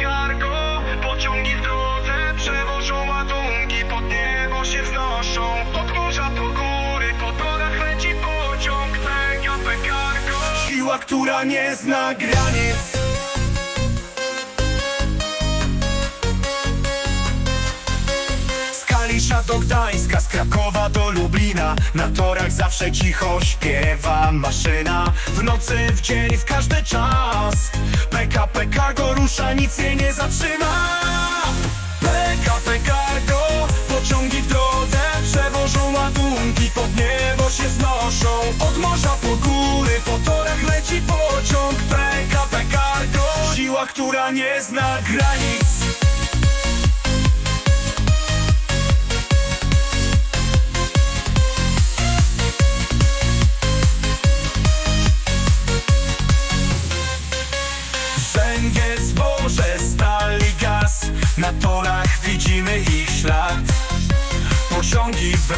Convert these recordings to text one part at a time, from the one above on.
Cargo Pociągi w drodze przewożą ładunki Pod niebo się wznoszą. Od morza po góry Po torach leci pociąg. PKP Siła, która nie zna granic Kalisza do Gdańska, z Krakowa do Lublina. Na torach zawsze cicho śpiewa maszyna. W nocy, w dzień, w każdy czas. PKP Cargo rusza, nic jej nie zatrzyma. PKP Cargo, pociągi w drodze Przewożą ładunki, pod niebo się znoszą. Od morza po góry, po torach leci pociąg. PKP Cargo, siła, która nie zna granic Na torach widzimy ich ślad. Pociągi w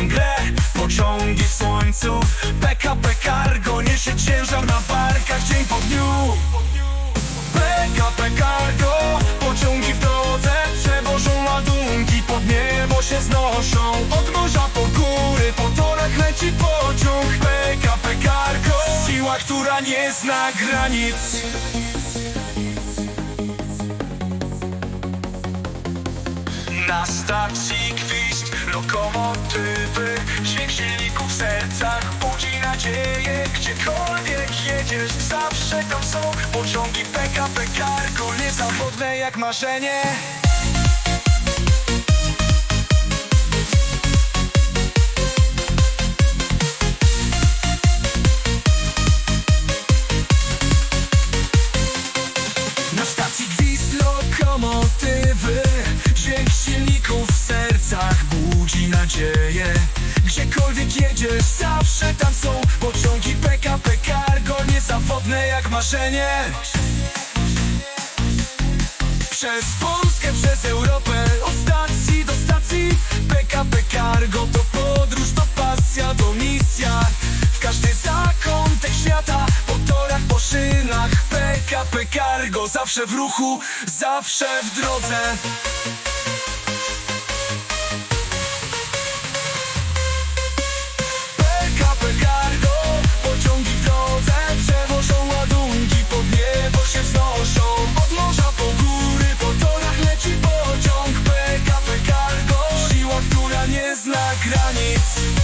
pociągi w słońcu. PKP Cargo niesie ciężar na barkach dzień po dniu. PKP Cargo, pociągi w drodze Przewożą ładunki, pod niebo się znoszą Od morza po góry, po torach leci pociąg. PKP Cargo, siła, która nie zna granic Na stacji gwizdź lokomotywy. Dźwięk silników w sercach budzi nadzieję. Gdziekolwiek jedziesz, zawsze tam są Pociągi PKP Cargo Niezawodne jak marzenie marzenie Przez Polskę, przez Europę Od stacji do stacji. PKP Cargo to podróż, to pasja, to misja. W każdy zakątek świata Po torach, po szynach. PKP Cargo Zawsze w ruchu, zawsze w drodze you